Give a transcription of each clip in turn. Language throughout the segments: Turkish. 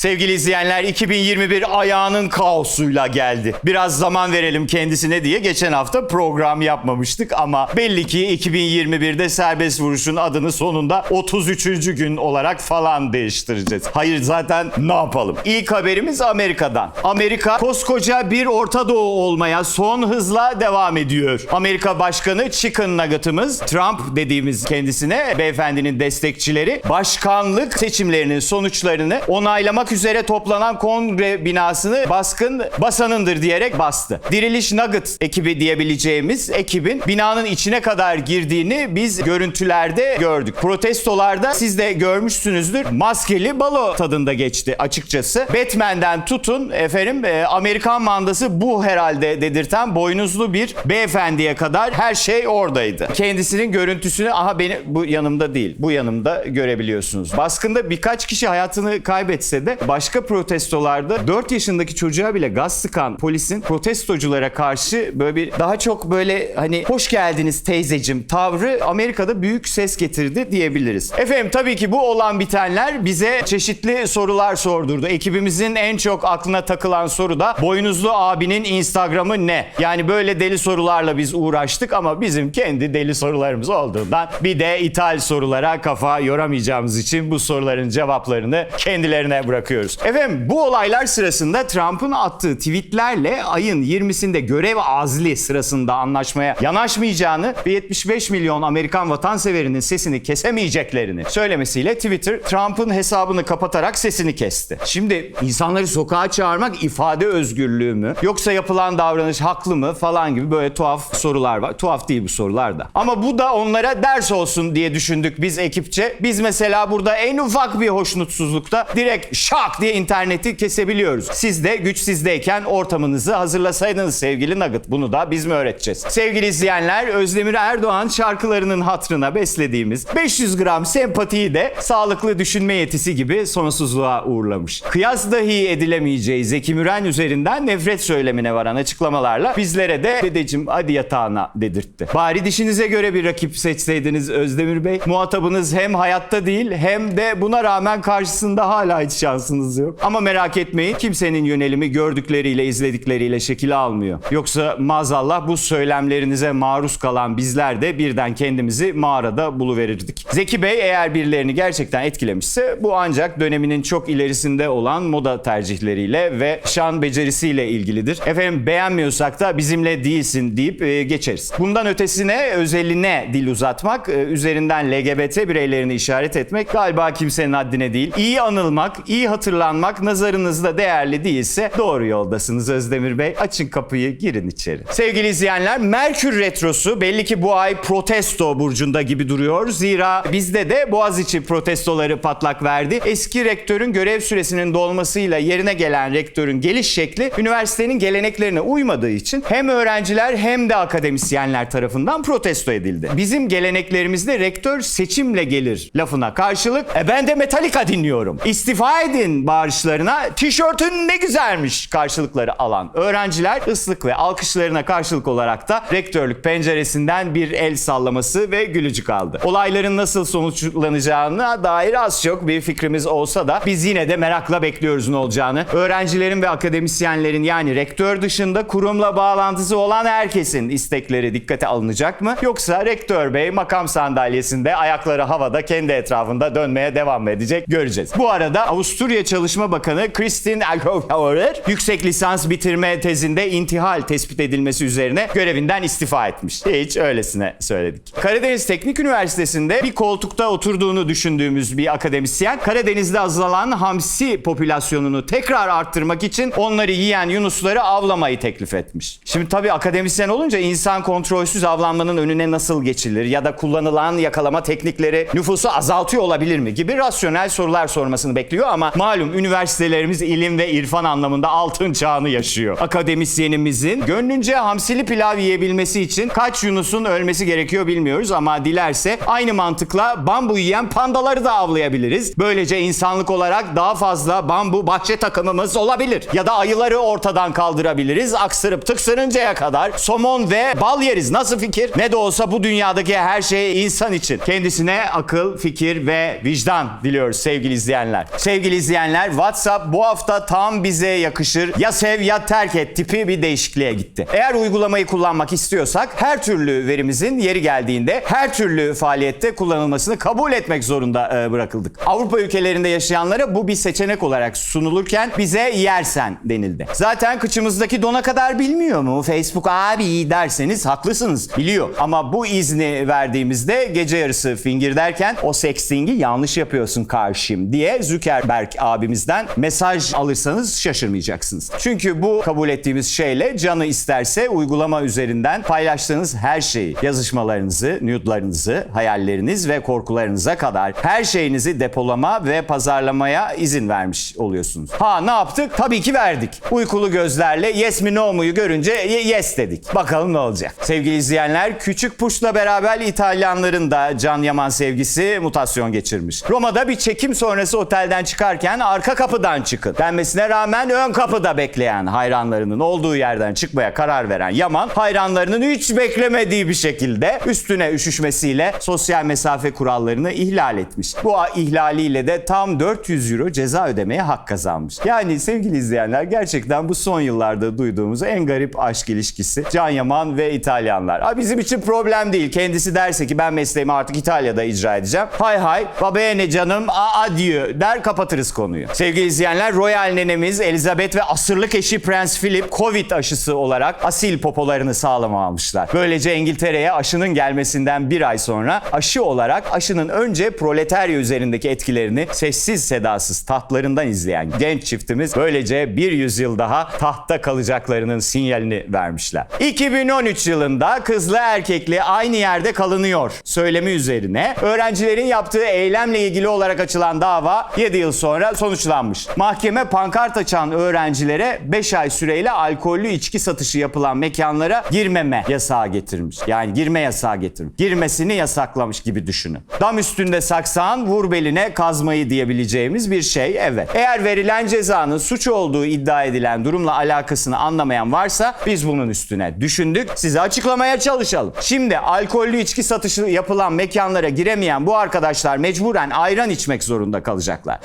Sevgili izleyenler 2021 ayağının kaosuyla geldi. Biraz zaman verelim kendisine diye geçen hafta program yapmamıştık ama belli ki 2021'de serbest vuruşun adını sonunda 33. gün olarak falan değiştireceğiz. Hayır zaten ne yapalım? İlk haberimiz Amerika'dan. Amerika koskoca bir Orta Doğu olmaya son hızla devam ediyor. Amerika Başkanı Chicken Nugget'ımız Trump dediğimiz kendisine beyefendinin destekçileri başkanlık seçimlerinin sonuçlarını onaylamak üzere toplanan kongre binasını baskın basanındır diyerek bastı. Diriliş Nugget ekibi diyebileceğimiz ekibin binanın içine kadar girdiğini biz görüntülerde gördük. Protestolarda siz de görmüşsünüzdür. Maskeli balo tadında geçti açıkçası. Batman'den tutun efendim e, Amerikan mandası bu herhalde dedirten boynuzlu bir beyefendiye kadar her şey oradaydı. Kendisinin görüntüsünü aha beni bu yanımda değil bu yanımda görebiliyorsunuz. Baskında birkaç kişi hayatını kaybetse de başka protestolarda 4 yaşındaki çocuğa bile gaz sıkan polisin protestoculara karşı böyle bir daha çok böyle hani hoş geldiniz teyzecim tavrı Amerika'da büyük ses getirdi diyebiliriz. Efendim tabii ki bu olan bitenler bize çeşitli sorular sordurdu. Ekibimizin en çok aklına takılan soru da boynuzlu abinin Instagram'ı ne? Yani böyle deli sorularla biz uğraştık ama bizim kendi deli sorularımız olduğundan bir de ithal sorulara kafa yoramayacağımız için bu soruların cevaplarını kendilerine bırakıyoruz. Efendim bu olaylar sırasında Trump'ın attığı tweetlerle ayın 20'sinde görev azli sırasında anlaşmaya yanaşmayacağını ve 75 milyon Amerikan vatanseverinin sesini kesemeyeceklerini söylemesiyle Twitter Trump'ın hesabını kapatarak sesini kesti. Şimdi insanları sokağa çağırmak ifade özgürlüğü mü yoksa yapılan davranış haklı mı falan gibi böyle tuhaf sorular var. Tuhaf değil bu sorular da. Ama bu da onlara ders olsun diye düşündük biz ekipçe. Biz mesela burada en ufak bir hoşnutsuzlukta direkt şak diye interneti kesebiliyoruz. Siz de güç sizdeyken ortamınızı hazırlasaydınız sevgili Nugget. Bunu da biz mi öğreteceğiz? Sevgili izleyenler Özdemir Erdoğan şarkılarının hatrına beslediğimiz 500 gram sempatiyi de sağlıklı düşünme yetisi gibi sonsuzluğa uğurlamış. Kıyas dahi edilemeyeceği Zeki Müren üzerinden nefret söylemine varan açıklamalarla bizlere de dedeciğim hadi yatağına dedirtti. Bari dişinize göre bir rakip seçseydiniz Özdemir Bey. Muhatabınız hem hayatta değil hem de buna rağmen karşısında hala hiç şansınız yok. Ama merak etmeyin kimsenin yönelimi gördükleriyle izledikleriyle şekil almıyor. Yoksa maazallah bu söylemlerinize maruz kalan bizler de birden kendimizi mağarada buluverirdik. Zeki Bey eğer birilerini gerçekten etkilemişse bu ancak döneminin çok ilerisinde olan moda tercihleriyle ve şan becerisiyle ilgilidir. Efendim beğenmiyorsak da bizimle değilsin deyip e, geçeriz. Bundan ötesine özeline dil uzatmak, e, üzerinden LGBT bireylerini işaret etmek galiba kimsenin haddine değil. İyi anılmak, iyi hatırlanmak nazarınızda değerli değilse doğru yoldasınız Özdemir Bey. Açın kapıyı, girin içeri. Sevgili izleyenler, Merkür Retrosu belli ki bu ay protesto burcunda gibi duruyor. Zira bizde de Boğaziçi protestoları patlak verdi. Eski rektörün görev süresinin dolmasıyla yerine gelen rektörün geliş şekli üniversitenin geleneklerine uymadığı için hem öğrenciler hem de akademisyenler tarafından protesto edildi. Bizim geleneklerimizde rektör seçimle gelir lafına karşılık e ben de Metallica dinliyorum. İstifa edin bağırışlarına tişörtün ne güzelmiş karşılıkları alan öğrenciler ıslık ve alkışlarına karşılık olarak da rektörlük penceresinden bir el sallaması ve gülücük aldı. Olayların nasıl sonuçlanacağına dair az çok bir fikrimiz olsa da biz yine de merakla bekliyoruz ne olacağını. Öğrencilerin ve akademisyenlerin yani rektör dışında kurumla bağlantısı olan herkesin istekleri dikkate alınacak mı? Yoksa rektör bey makam sandalyesinde ayakları havada kendi etrafında dönmeye devam edecek göreceğiz. Bu arada Avusturya Çalışma Bakanı Kristin Agrover yüksek lisans bitirme tezinde intihal tespit edilmesi üzerine görevinden istifa etmiş. Hiç öylesine söyledik. Karadeniz Teknik Üniversitesi'nde bir koltukta oturduğunu düşündüğümüz bir akademisyen Karadeniz'de azalan hamsi popülasyonunu tekrar arttırmak için onları yiyen yunusları avlamayı teklif etmiş. Şimdi tabii akademisyen olunca insan kontrolsüz avlanmanın önüne nasıl geçilir ya da kullanılan yakalama teknikleri nüfusu azaltıyor olabilir mi gibi rasyonel sorular sormasını bekliyor ama malum üniversitelerimiz ilim ve irfan anlamında altın çağını yaşıyor. Akademisyenimizin gönlünce hamsili pilav yiyebilmesi için kaç yunusun ölmesi gerekiyor bilmiyoruz ama dilerse aynı mantıkla bambu yiyen pandaları da avlayabiliriz. Böylece insanlık olarak daha fazla bambu bahçe takımımız olabilir. Ya da ayıları ortadan kaldırabiliriz. Aksırıp tıksırıncaya kadar somon ve bal yeriz. Nasıl fikir? Ne de olsa bu dünyadaki her şey insan için. Kendisine akıl, fikir ve vicdan diliyoruz sevgili izleyenler. Sevgili izleyenler izleyenler WhatsApp bu hafta tam bize yakışır ya sev ya terk et tipi bir değişikliğe gitti. Eğer uygulamayı kullanmak istiyorsak her türlü verimizin yeri geldiğinde her türlü faaliyette kullanılmasını kabul etmek zorunda e, bırakıldık. Avrupa ülkelerinde yaşayanlara bu bir seçenek olarak sunulurken bize yersen denildi. Zaten kıçımızdaki dona kadar bilmiyor mu? Facebook abi derseniz haklısınız biliyor. Ama bu izni verdiğimizde gece yarısı fingir derken o sexting'i yanlış yapıyorsun karşım diye Zuckerberg abimizden mesaj alırsanız şaşırmayacaksınız. Çünkü bu kabul ettiğimiz şeyle canı isterse uygulama üzerinden paylaştığınız her şeyi, yazışmalarınızı, nude'larınızı, hayalleriniz ve korkularınıza kadar her şeyinizi depolama ve pazarlamaya izin vermiş oluyorsunuz. Ha ne yaptık? Tabii ki verdik. Uykulu gözlerle yes mi no mu'yu görünce ye- yes dedik. Bakalım ne olacak. Sevgili izleyenler, Küçük Puş'la beraber İtalyanların da Can Yaman sevgisi mutasyon geçirmiş. Roma'da bir çekim sonrası otelden çıkarken arka kapıdan çıkın denmesine rağmen ön kapıda bekleyen hayranlarının olduğu yerden çıkmaya karar veren Yaman hayranlarının hiç beklemediği bir şekilde üstüne üşüşmesiyle sosyal mesafe kurallarını ihlal etmiş. Bu ihlaliyle de tam 400 euro ceza ödemeye hak kazanmış. Yani sevgili izleyenler gerçekten bu son yıllarda duyduğumuz en garip aşk ilişkisi Can Yaman ve İtalyanlar. Ha, bizim için problem değil. Kendisi derse ki ben mesleğimi artık İtalya'da icra edeceğim. Hay hay babaya ne canım a diyor der kapatırız konuyu. Sevgili izleyenler Royal nenemiz Elizabeth ve asırlık eşi Prens Philip Covid aşısı olarak asil popolarını sağlama almışlar. Böylece İngiltere'ye aşının gelmesinden bir ay sonra aşı olarak aşının önce proletarya üzerindeki etkilerini sessiz sedasız tahtlarından izleyen genç çiftimiz böylece bir yüzyıl daha tahtta kalacaklarının sinyalini vermişler. 2013 yılında kızlı erkekli aynı yerde kalınıyor söylemi üzerine öğrencilerin yaptığı eylemle ilgili olarak açılan dava 7 yıl sonra sonuçlanmış. Mahkeme pankart açan öğrencilere 5 ay süreyle alkollü içki satışı yapılan mekanlara girmeme yasağı getirmiş. Yani girme yasağı getirmiş. Girmesini yasaklamış gibi düşünün. Dam üstünde saksan vur beline kazmayı diyebileceğimiz bir şey evet. Eğer verilen cezanın suç olduğu iddia edilen durumla alakasını anlamayan varsa biz bunun üstüne düşündük. Size açıklamaya çalışalım. Şimdi alkollü içki satışı yapılan mekanlara giremeyen bu arkadaşlar mecburen ayran içmek zorunda kalacaklar.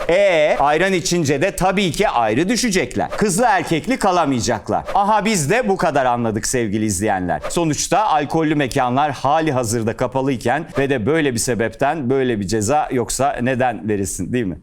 Ayran içince de tabii ki ayrı düşecekler. Kızlı erkekli kalamayacaklar. Aha biz de bu kadar anladık sevgili izleyenler. Sonuçta alkollü mekanlar hali hazırda kapalıyken ve de böyle bir sebepten böyle bir ceza yoksa neden verilsin değil mi?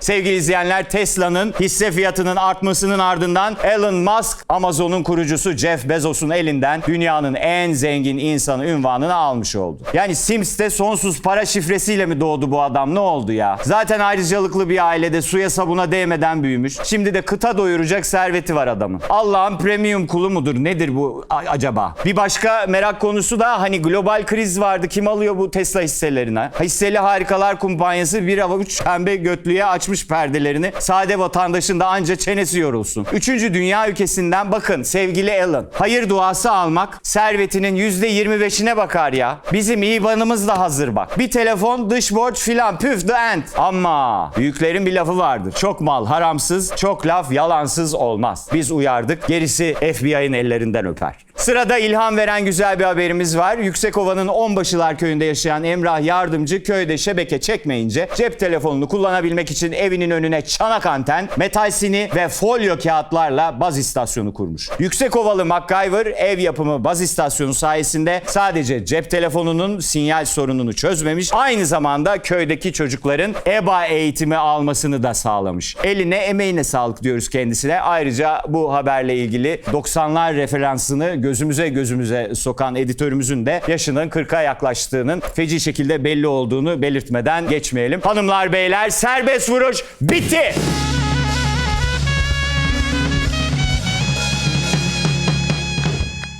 Sevgili izleyenler Tesla'nın hisse fiyatının artmasının ardından Elon Musk Amazon'un kurucusu Jeff Bezos'un elinden dünyanın en zengin insanı ünvanını almış oldu. Yani Sims'te sonsuz para şifresiyle mi doğdu bu adam ne oldu ya? Zaten ayrıcalıklı bir ailede suya sabuna değmeden büyümüş. Şimdi de kıta doyuracak serveti var adamın. Allah'ın premium kulu mudur nedir bu acaba? Bir başka merak konusu da hani global kriz vardı kim alıyor bu Tesla hisselerine? Hisseli Harikalar Kumpanyası bir avuç pembe götlüye açmış perdelerini. Sade vatandaşın da anca çenesi yorulsun. Üçüncü dünya ülkesinden bakın sevgili Alan. Hayır duası almak servetinin %25'ine bakar ya. Bizim IBAN'ımız da hazır bak. Bir telefon dış borç filan püf the end. Ama büyüklerin bir lafı vardır. Çok mal haramsız, çok laf yalansız olmaz. Biz uyardık gerisi FBI'nin ellerinden öper. Sırada ilham veren güzel bir haberimiz var. Yüksekova'nın Onbaşılar köyünde yaşayan Emrah Yardımcı köyde şebeke çekmeyince cep telefonunu kullanabilmek için evinin önüne çanak anten, metal sini ve folyo kağıtlarla baz istasyonu kurmuş. Yüksekovalı MacGyver ev yapımı baz istasyonu sayesinde sadece cep telefonunun sinyal sorununu çözmemiş, aynı zamanda köydeki çocukların EBA eğitimi almasını da sağlamış. Eline emeğine sağlık diyoruz kendisine. Ayrıca bu haberle ilgili 90'lar referansını gözümüze gözümüze sokan editörümüzün de yaşının 40'a yaklaştığının feci şekilde belli olduğunu belirtmeden geçmeyelim. Hanımlar beyler serbest vuruş bitti.